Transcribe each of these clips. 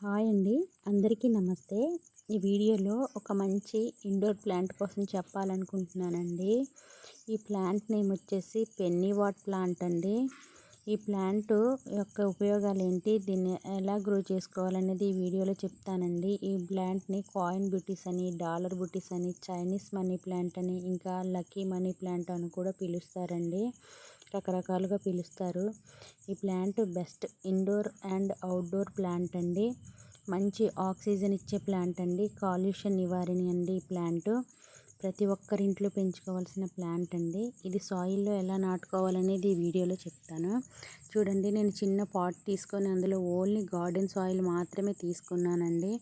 Hi అండి. అందరికీ నమస్తే. ఈ వీడియోలో ఒక మంచి ఇండోర్ ప్లాంట్ కోసం చెప్పాలనుకుంటున్నానండి. ఈ ప్లాంట్ నేమ్ వచ్చేసి పెన్నీ వాట్ ప్లాంట్ అండి. ఈ ప్లాంట్ యొక్క ఉపయోగాలు ఏంటి? దీన్ని ఎలా గ్రో చేసుకోవాలనేది ఈ వీడియోలో చెప్తానండి. ఈ ప్లాంట్ని కాయిన్ బుటీస్ అని డాలర్ బుటీస్ అని చైనీస్ మనీ ప్లాంట్ అని ఇంకా లక్కీ మనీ ప్లాంట్ అని కూడా పిలుస్తారండి. రకరకాలుగా పిలుస్తారు. ఈ plant best indoor and outdoor plant అండి. మంచి ఆక్సిజన్ ఇచ్చే ప్లాంట్ అండి. కాలుష్యం నివారణ అండి ఈ ప్లాంట్. ప్రతి ఒక్కరింట్లో పెంచుకోవాల్సిన ప్లాంట్ అండి. ఇది సాయిల్లో ఎలా నాటుకోవాలనేది ఈ వీడియోలో చెప్తాను. చూడండి నేను చిన్న పాట్ తీసుకొని అందులో ఓన్లీ గార్డెన్ సాయిల్ మాత్రమే తీసుకున్నానండి.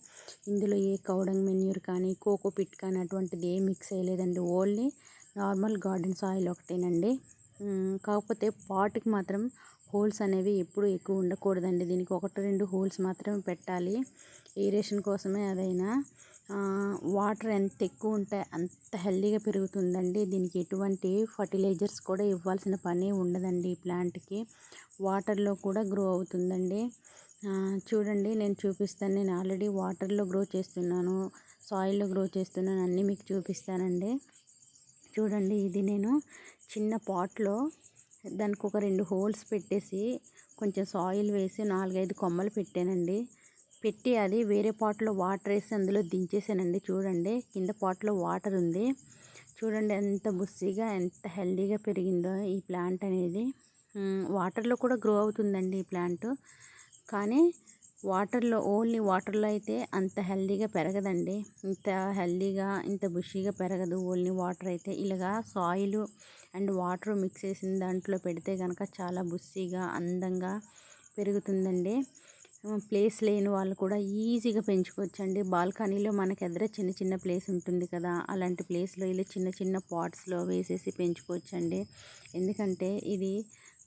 ఇందులో ఏ కౌడంగ్ మెన్యూర్ కానీ కోకో పిట్ కానీ అటువంటిది ఏ మిక్స్ అయ్యలేదండి. ఓన్లీ నార్మల్ గార్డెన్ సాయిల్ ఒకటేనండి. కాకపోతే పాట్కి మాత్రం హోల్స్ అనేవి ఎప్పుడు ఎక్కువ ఉండకూడదండి. దీనికి ఒకటి రెండు హోల్స్ మాత్రమే పెట్టాలి. ఏరేషన్ కోసమే అదైనా. వాటర్ ఎంత ఎక్కువ ఉంటే అంత హెల్దీగా పెరుగుతుందండి. దీనికి ఎటువంటి ఫర్టిలైజర్స్ కూడా ఇవ్వాల్సిన పని ఉండదండి ఈ ప్లాంట్కి. వాటర్లో కూడా గ్రో అవుతుందండి. చూడండి నేను చూపిస్తాను. నేను ఆల్రెడీ వాటర్లో గ్రో చేస్తున్నాను. సాయిల్లో గ్రో చేస్తున్నాను. అన్నీ మీకు చూపిస్తానండి. చూడండి ఇది నేను చిన్న పాట్లో దానికి ఒక రెండు హోల్స్ పెట్టేసి కొంచెం సాయిల్ వేసి నాలుగైదు కొమ్మలు పెట్టానండి. పెట్టి అది వేరే పాట్లో వాటర్ వేసి అందులో దించేసానండి. చూడండి కింద పాట్లో వాటర్ ఉంది. చూడండి ఎంత బుస్సిగా ఎంత హెల్దీగా పెరిగిందో ఈ ప్లాంట్ అనేది. వాటర్లో కూడా గ్రో అవుతుందండి ఈ ప్లాంట్. కానీ వాటర్లో ఓన్లీ వాటర్లో అయితే అంత హెల్దీగా పెరగదండి. ఇంత హెల్దీగా ఇంత బుషీగా పెరగదు. ఓన్లీ వాటర్ అయితే ఇలాగా సాయిల్ అండ్ వాటర్ మిక్స్ చేసిన దాంట్లో పెడితే కనుక చాలా బుస్సీగా అందంగా పెరుగుతుందండి. ప్లేస్ లేని వాళ్ళు కూడా ఈజీగా పెంచుకోవచ్చండి. బాల్కనీలో మనకి ఎదుర చిన్న చిన్న ప్లేస్ ఉంటుంది కదా అలాంటి ప్లేస్లో ఇలా చిన్న చిన్న పాట్స్లో వేసేసి పెంచుకోవచ్చండి. ఎందుకంటే ఇది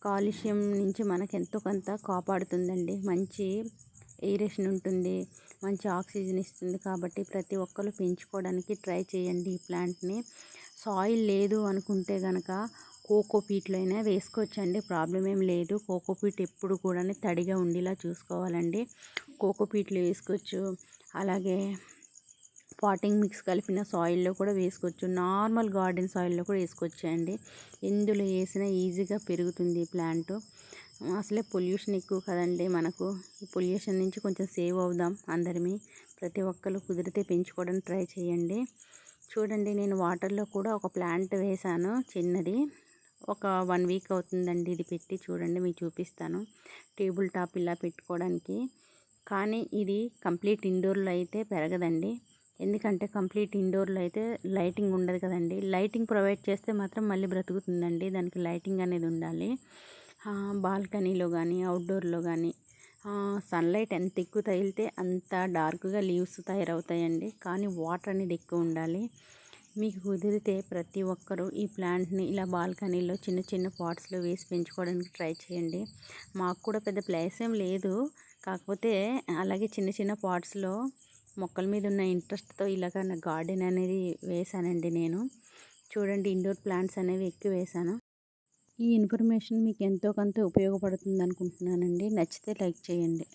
కాలుష్యం నుంచి మనకు ఎంతో కొంత కాపాడుతుందండి. మంచి ఎయిరేషన్ ఉంటుంది మంచి ఆక్సిజన్ ఇస్తుంది కాబట్టి ప్రతి ఒక్కరు పెంచుకోవడానికి ట్రై చేయండి ఈ ప్లాంట్ని. సాయిల్ లేదు అనుకుంటే కనుక కోకోపీట్లో అయినా వేసుకోవచ్చండి ప్రాబ్లం ఏం లేదు. కోకోపీట్ ఎప్పుడు కూడా తడిగా ఉండేలా చూసుకోవాలండి. కోకోపీట్లు వేసుకోవచ్చు అలాగే పాటింగ్ మిక్స్ కలిపిన సాయిల్లో కూడా వేసుకోవచ్చు నార్మల్ గార్డెన్ సాయిల్లో కూడా వేసుకోవచ్చు అండి ఎందులో వేసినా ఈజీగా పెరుగుతుంది ప్లాంట్. అసలే పొల్యూషన్ ఎక్కువ కదండి మనకు. ఈ పొల్యూషన్ నుంచి కొంచెం సేవ్ అవుదాం అందరిమీ. ప్రతి ఒక్కరు కుదిరితే పెంచుకోవడానికి ట్రై చేయండి. చూడండి నేను వాటర్లో కూడా ఒక ప్లాంట్ వేశాను చిన్నది. ఒక వన్ వీక్ అవుతుందండి ఇది పెట్టి చూడండి మీకు చూపిస్తాను. టేబుల్ టాప్ ఇలా పెట్టుకోవడానికి. కానీ ఇది కంప్లీట్ ఇండోర్లో అయితే పెరగదండి. ఎందుకంటే కంప్లీట్ ఇండోర్లో అయితే లైటింగ్ ఉండదు కదండి. లైటింగ్ ప్రొవైడ్ చేస్తే మాత్రం మళ్ళీ బ్రతుకుతుందండి. దానికి లైటింగ్ అనేది ఉండాలి. బాల్కనీలో కానీ అవుట్డోర్లో కానీ సన్లైట్ ఎంత ఎక్కువ తగిలితే అంత డార్క్గా లీవ్స్ తయారవుతాయండి. కానీ వాటర్ అనేది ఎక్కువ ఉండాలి. మీకు కుదిరితే ప్రతి ఒక్కరూ ఈ ప్లాంట్ని ఇలా బాల్కనీలో చిన్న చిన్న పాట్స్లో వేసి పెంచుకోవడానికి ట్రై చేయండి. మాకు కూడా పెద్ద ప్లేస్ ఏం లేదు. కాకపోతే అలాగే చిన్న చిన్న పాట్స్లో మొక్కల మీద ఉన్న ఇంట్రెస్ట్తో ఇలాగ నా గార్డెన్ అనేది వేసానండి నేను. చూడండి ఇండోర్ ప్లాంట్స్ అనేవి ఎక్కువ వేసాను. ఈ ఇన్ఫర్మేషన్ మీకు ఎంతో కొంత ఉపయోగపడుతుంది అనుకుంటున్నానండి నచ్చితే లైక్ చేయండి.